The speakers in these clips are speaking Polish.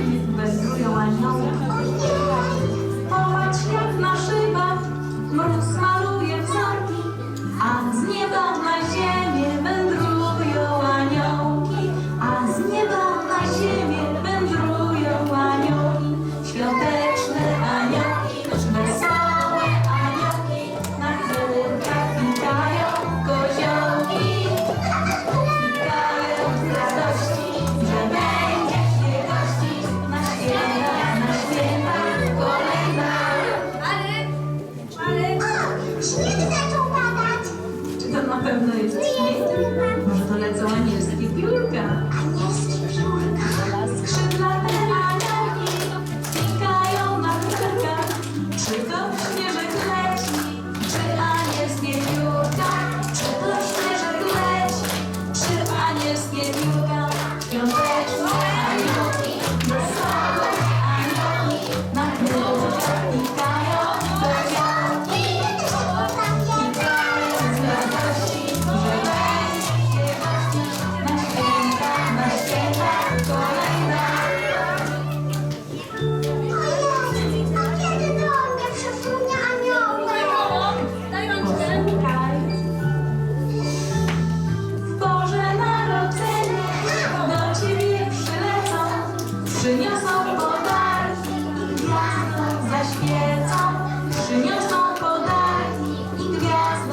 jest pewno jest śmiech. Może to lecą anielskie piórka. Anielskie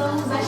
vamos mãos